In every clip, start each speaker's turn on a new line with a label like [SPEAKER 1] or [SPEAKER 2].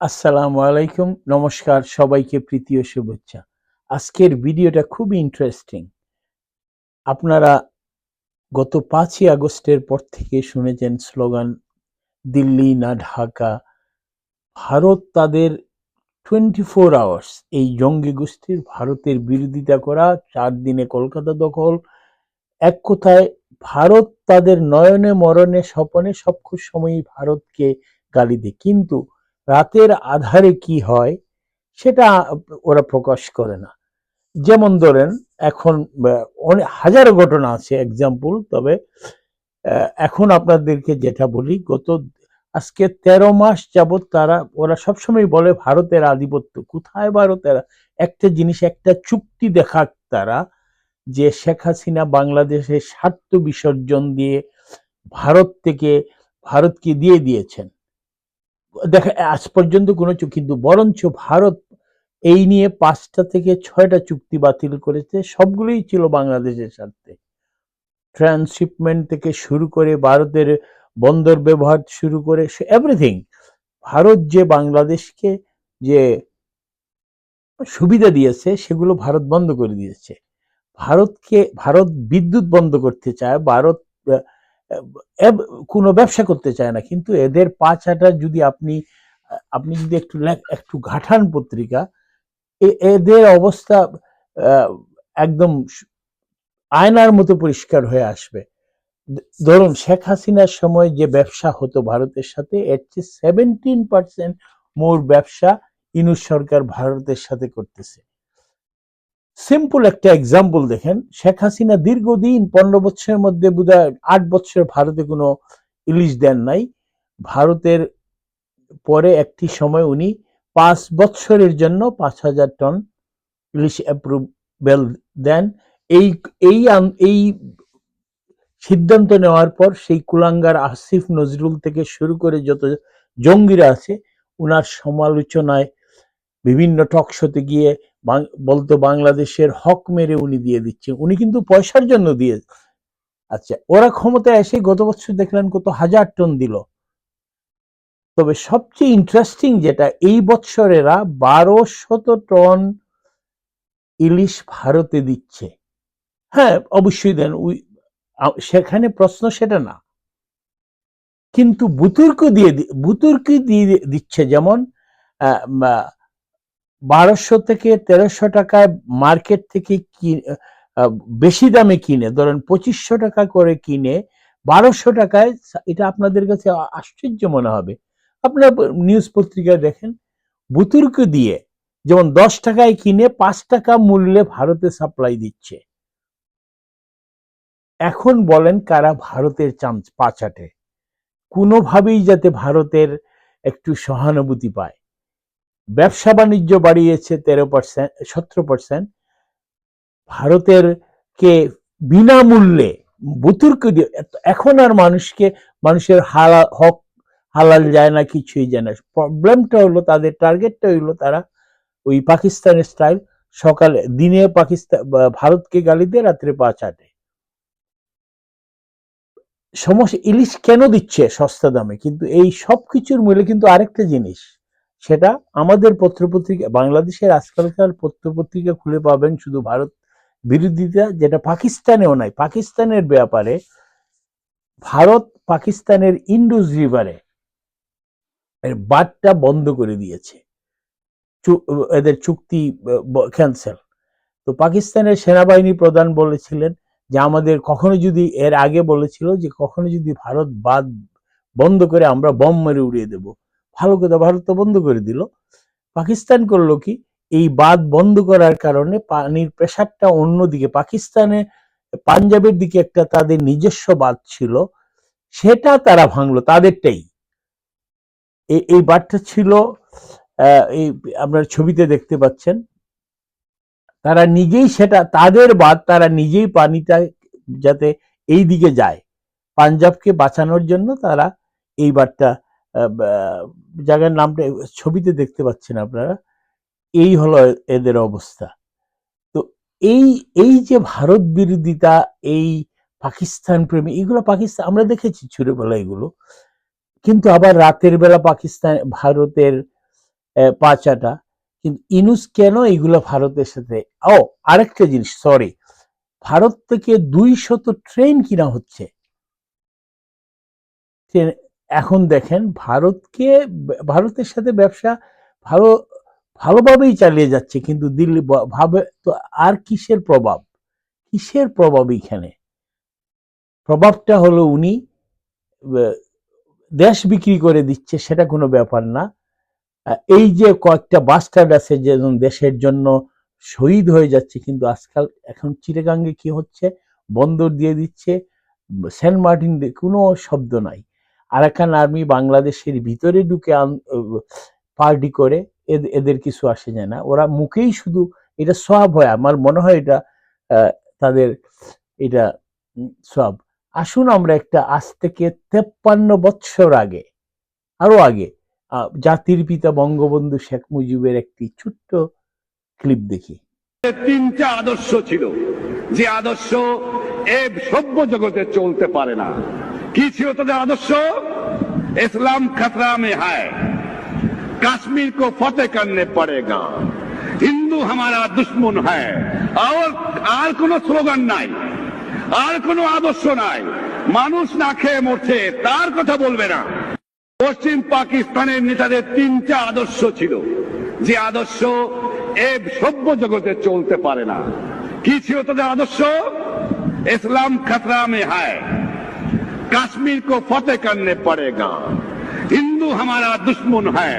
[SPEAKER 1] আসসালামু আলাইকুম, নমস্কার, সবাইকে প্রীতি ও শুভেচ্ছা। আজকের ভিডিওটা খুবই ইন্টারেস্টিং আপনারা গত পাঁচই আগস্টের পর থেকে শুনেছেন স্লোগান, দিল্লি না ঢাকা। ভারত তাদের টোয়েন্টি ফোর আওয়ার্স এই জঙ্গি গোষ্ঠীর ভারতের বিরোধিতা করা, চার দিনে কলকাতা দখল। এক কথায়, ভারত তাদের নয়নে মরণে স্বপনে সব সময়ই ভারতকে গালি দেয়। কিন্তু রাতের আধারে কি হয়, সেটা ওরা প্রকাশ করে না। যেমন ধরেন, এখন অনেক, হাজারো ঘটনা আছে এক্সাম্পল তবে এখন আপনাদেরকে যেটা বলি, গত, আজকে তেরো মাস যাবৎ তারা, ওরা সবসময় বলে ভারতের আধিপত্য। কোথায় ভারতের একটা জিনিস, একটা চুক্তি দেখা তারা, যে শেখ হাসিনা বাংলাদেশের স্বার্থ বিসর্জন দিয়ে ভারত থেকে, ভারতকে দিয়ে দিয়েছেন। দেখা, আজ পর্যন্ত কোনো কিন্তু বরঞ্চ ভারত এই নিয়ে পাঁচটা থেকে ছয়টা চুক্তি বাতিল করেছে, সবগুলোই ছিল বাংলাদেশের স্বার্থে। ট্রান্সশিপমেন্ট থেকে শুরু করে ভারতের বন্দর ব্যবহার শুরু করে এভরিথিং ভারত যে বাংলাদেশকে যে সুবিধা দিয়েছে, সেগুলো ভারত বন্ধ করে দিয়েছে। ভারতকে, ভারত বিদ্যুৎ বন্ধ করতে চায়, ভারত কোনো ব্যবসা করতে চায় না, কিন্তু এদের পাঁচ আটা যদি আপনি আপনি যদি একটু একটু ঘাটান পত্রিকা এদের অবস্থা একদম আয়নার মতো পরিষ্কার হয়ে আসবে। ধরুন শেখ হাসিনার সময় যে ব্যবসা হতো ভারতের সাথে, এর চেয়ে সেভেন্টিন পার্সেন্ট মোর ব্যবসা ইনুস সরকার ভারতের সাথে করতেছে। সিম্পল একটা এক্সাম্পল দেখেন। শেখ হাসিনা দীর্ঘদিন পনেরো বছরের মধ্যে বোধহয় আট বছর ভারতে কোনো ইলিশ দেন নাই। ভারতের পরে একটি সময় উনি পাঁচ বছরের জন্য পাঁচ হাজার টন ইলিশ অ্যাপ্রুভেল দেন। এই এই এই সিদ্ধান্ত নেওয়ার পর সেই কুলাঙ্গার আসিফ নজরুল থেকে শুরু করে যত জঙ্গিরা আছে, উনার সমালোচনায় বিভিন্ন টক শোতে গিয়ে বলতো বাংলাদেশের হক মেরে উনি দিয়ে দিচ্ছে উনি কিন্তু পয়সার জন্য দিয়ে আচ্ছা ওরা ক্ষমতায় এসে গত বছর দেখলেন কত হাজার টন দিল। তবে সবচেয়ে ইন্টারেস্টিং যেটা, এই বছরেরা বারো শত টন ইলিশ ভারতে দিচ্ছে। হ্যাঁ অবশ্যই দেন সেখানে প্রশ্ন সেটা না। কিন্তু বুতুর্ক দিয়ে বুতুর্কি দিয়ে দিচ্ছে যেমন বারোশো থেকে তেরোশো টাকায় মার্কেট থেকে বেশি দামে কিনে, ধরেন পঁচিশশো টাকা করে কিনে বারোশো টাকায় এটা আপনাদের কাছে আশ্চর্য মনে হবে। আপনারা নিউজ পত্রিকায় দেখেন, বুতুর্ক দিয়ে যেমন দশ টাকায় কিনে পাঁচ টাকা মূল্যে ভারতে সাপ্লাই দিচ্ছে। এখন বলেন কারা ভারতের চামচ পাচাটে কোনোভাবেই যাতে ভারতের একটু সহানুভূতি পায়। ব্যবসা বাণিজ্য বাড়িয়েছে তেরো পার্সেন্ট সতেরো পার্সেন্ট ভারতের কে বিনামূল্যে বুতুর্ক এখন আর মানুষকে, মানুষের হালা, হক, হালাল যায় না, কিছুই যায় না। প্রবলেমটা হলো তাদের টার্গেটটা হইল তারা ওই পাকিস্তানের স্টাইল সকালে, দিনে পাকিস্তান ভারতকে গালি দিয়ে রাত্রে পা চাটে। সমস্যা, ইলিশ কেন দিচ্ছে সস্তা দামে? কিন্তু এই সব কিছুর মূলে কিন্তু আরেকটা জিনিস। সেটা আমাদের পত্রপত্রিকা, বাংলাদেশের আজকালকার পত্রপত্রিকা খুলে পাবেন শুধু ভারত বিরোধিতা, যেটা পাকিস্তানেও নাই। পাকিস্তানের ব্যাপারে, ভারত পাকিস্তানের ইন্ডোজ রিভারে বাদটা বন্ধ করে দিয়েছে। এদের চুক্তি ক্যান্সেল তো পাকিস্তানের সেনাবাহিনী প্রধান বলেছিলেন যে আমাদের কখনো যদি, এর আগে বলেছিল যে কখনো যদি ভারত বাদ বন্ধ করে আমরা বম মেরে উড়িয়ে দেব। ভালো কথা ভারত তো বন্ধ করে দিল। পাকিস্তান করল কি? এই বাঁধ বন্ধ করার কারণে পানির প্রেশারটা অন্যদিকে। পাকিস্তানে পাঞ্জাবের দিকে একটা তাদের নিজস্ব বাঁধ ছিল, সেটা তারা ভাঙলো, তাদেরটাই। এই বাঁধটা ছিল এই আপনার ছবিতে দেখতে পাচ্ছেন। তারা নিজেই সেটা, তাদের বাদ তারা নিজেই পানিটা যাতে এই দিকে যায়। পাঞ্জাবকে বাঁচানোর জন্য তারা এই বারটা জায়গার নামটা ছবিতে দেখতে পাচ্ছেন আপনারা। এই হলো এদের অবস্থা। তো এই এই যে ভারত বিরোধিতা, এই পাকিস্তান প্রেমী এগুলো পাকিস্তান, আমরা দেখেছি ছোটবেলা এগুলো। কিন্তু আবার রাতের বেলা পাকিস্তান, ভারতের পাচাটা। কিন্তু ইনুস কেন এইগুলো ভারতের সাথে? ও, আরেকটা জিনিস সরি ভারত থেকে দুই শত ট্রেন কিনা হচ্ছে। এখন দেখেন ভারতকে, ভারতের সাথে ব্যবসা ভালো, ভালোভাবেই চালিয়ে যাচ্ছে, কিন্তু দিল্লি ভাবে তো আর কিসের প্রভাব? কিসের প্রভাব এখানে প্রভাবটা হলো উনি দেশ বিক্রি করে দিচ্ছে, সেটা কোনো ব্যাপার না। এই যে কয়েকটা বাস্টার্ড আছে, যে দেশের জন্য শহীদ হয়ে যাচ্ছে, কিন্তু আজকাল এখন চিটাগাঙ্গে কি হচ্ছে? বন্দর দিয়ে দিচ্ছে সেন্ট মার্টিন কোনো শব্দ নাই। আরাকান আর্মি বাংলাদেশের ভিতরে ঢুকে পার্টি করে এদের কিছু আসে যায় না। ওরা মুখেই শুধু, এটা সব হয়, আমার মনে হয় এটা তাদের এটা সব আসুন আমরা একটা আজ থেকে তেপ্পান্ন বৎসর আগে, আরও আগে জাতির পিতা বঙ্গবন্ধু শেখ মুজিবের একটি ছোট্ট ক্লিপ দেখি।
[SPEAKER 2] তিনটা আদর্শ ছিল, যে আদর্শ এ সভ্য জগতে চলতে পারে না। কি ছিল তাদের আদর্শ? ইসলাম খতরা মে হায়। কাশ্মীর কো ফতে করলে পড়ে গা হিন্দু হামারা দুশ্মন হ্যাঁ। আর কোন স্লোগান নাই। আর কোনো আদর্শ নাই। মানুষ না খেয়ে মরছে, তার কথা বলবে না। পশ্চিম পাকিস্তানের নেতাদের তিনটা আদর্শ ছিল। যে আদর্শ এ সভ্য জগতে চলতে পারে না। কি ছিল তাদের আদর্শ? ইসলাম খতরা মে হায়। कश्मीर को फतेह करने पड़ेगा হিন্দু हमारा दुश्मन है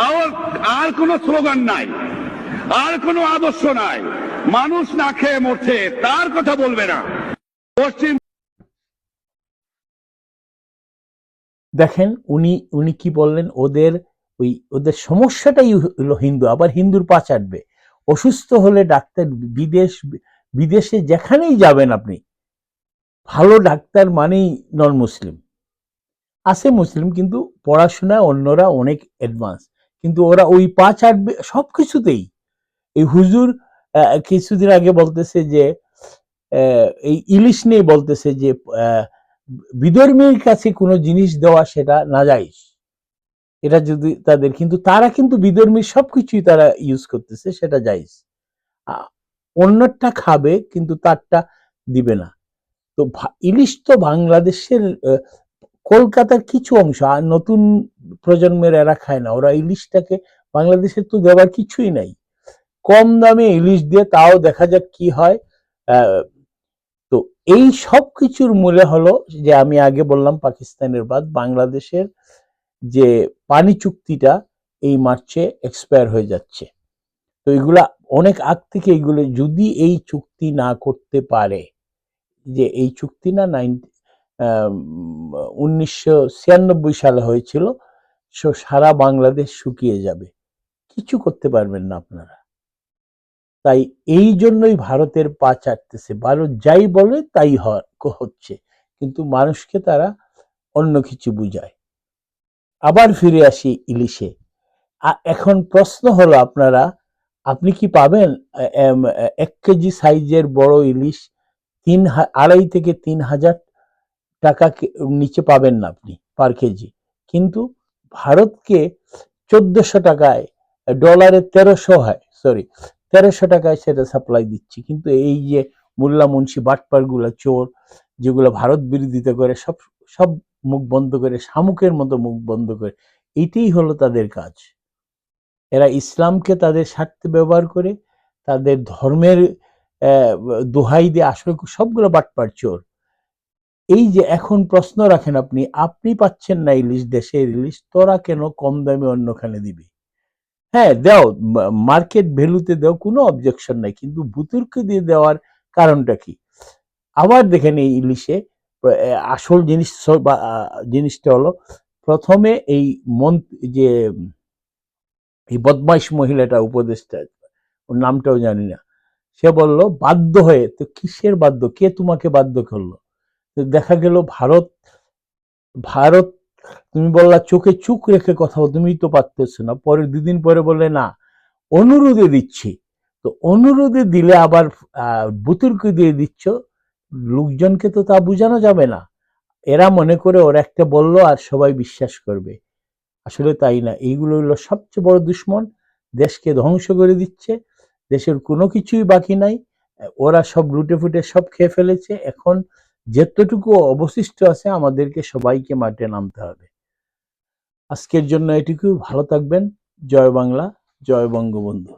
[SPEAKER 2] और আর কোন স্লোগান নাই আর কোনো আদর্শ নাই মানুষ না খেয়ে মরছে তার কথা বলবে না পশ্চিম
[SPEAKER 1] দেখেন উনি উনি কি বললেন ওদের ওই ওদের সমস্যাটাই হলো হিন্দু আবার হিন্দুর পা চাটবে অসুস্থ হলে ডাক্তার বিদেশ বিদেশে যেখানেই যাবেন আপনি ভালো ডাক্তার মানেই নন মুসলিম আছে মুসলিম কিন্তু পড়াশোনায় অন্যরা অনেক অ্যাডভান্স কিন্তু ওরা ওই পা চাটবে সব কিছুতেই। এই হুজুর কিছুদিন আগে বলতেছে যে এই ইলিশ নিয়ে বলতেছে যে বিধর্মীর কাছে কোনো জিনিস দেওয়া সেটা না নাজাইজ এটা যদি তাদের, কিন্তু তারা কিন্তু বিধর্মীর সব কিছুই তারা ইউজ করতেছে, সেটা জাইজ অন্যটা খাবে, কিন্তু তারটা দিবে না। তো ইলিশ তো বাংলাদেশের কলকাতার কিছু অংশ, আর নতুন প্রজন্মের এরা খায় না। ওরা ইলিশটাকে বাংলাদেশের তো দেওয়ার কিছুই নাই। কম দামে ইলিশ দিয়ে তাও দেখা যাক কি হয়। তো এই সব কিছুর মূলে হলো যে আমি আগে বললাম পাকিস্তানের বাদ, বাংলাদেশের যে পানি চুক্তিটা এই মার্চে এক্সপায়ার হয়ে যাচ্ছে। তো এগুলা অনেক আগ থেকে এগুলো যদি এই চুক্তি না করতে পারে যে এই চুক্তি না নাইন উনিশশো ছিয়ানব্বই সালে হয়েছিল, সো সারা বাংলাদেশ শুকিয়ে যাবে। কিছু করতে পারবেন না আপনারা। তাই এই জন্যই ভারতের পা চাটতেছে। ভারত যাই বলে, তাই হচ্ছে। কিন্তু মানুষকে তারা অন্য কিছু বুঝায়। আবার ফিরে আসি ইলিশে। এখন প্রশ্ন হলো আপনারা, আপনি কি পাবেন এক কেজি সাইজের বড় ইলিশ তিন আড়াই থেকে তিন হাজার টাকা নিচে পাবেন না আপনি পার কেজি। কিন্তু ভারতকে চোদ্দশো টাকায়, ডলারে তেরোশো হয় সরি তেরোশো টাকায় সেটা সাপ্লাই দিচ্ছি। কিন্তু এই যে মোল্লা মুন্সি বাটপারগুলা চোর, যেগুলো ভারত বিরোধিতা করে, সব সব মুখ বন্ধ করে, শামুকের মতো মুখ বন্ধ করে এইটাই হলো তাদের কাজ। এরা ইসলামকে তাদের স্বার্থে ব্যবহার করে, তাদের ধর্মের দোহাই দিয়ে আসলে সবগুলো বাটপার চোর। এই যে এখন প্রশ্ন রাখেন আপনি আপনি পাচ্ছেন না ইলিশ দেশের ইলিশ তোরা কেন কম দামে অন্যখানে দিবি? হ্যাঁ দাও মার্কেট ভ্যালুতে দাও কোনো অবজেকশন নাই, কিন্তু বুতুর্কে দিয়ে দেওয়ার কারণটা কি? আবার দেখেন এই ইলিশে আসল জিনিস জিনিসটা হলো, প্রথমে এই মন, যে, এই বদমাইশ মহিলাটা, উপদেষ্টা, ওর নামটাও জানি না। সে বলল, বাধ্য হয়ে, তো কিসের বাধ্য? কে তোমাকে বাধ্য করল? দেখা গেল, ভারত ভারত, তুমি বললা, চোখে চুক রেখে কথা তুমি তো পারতেছো না। পরে, দুদিন পরে বলে না, অনুরোধে দিচ্ছি। তো অনুরোধে দিলে আবার বুতুর্কে দিয়ে দিচ্ছ। লোকজনকে তো তা বোঝানো যাবে না। এরা মনে করে ওরা একটা বলল আর সবাই বিশ্বাস করবে। আসলে তাই না, এইগুলো হলো সবচেয়ে বড় দুশ্মন। দেশকে ধ্বংস করে দিচ্ছে। দেশের কোনো কিছুই বাকি নাই। ওরা সব লুটে ফুটে সব খেয়ে ফেলেছে। এখন যেতটুকু অবশিষ্ট আছে আমাদেরকে সবাইকে মাঠে নামতে হবে। আজকের জন্য এটুকু। ভালো থাকবেন। জয় বাংলা, জয় বঙ্গবন্ধু।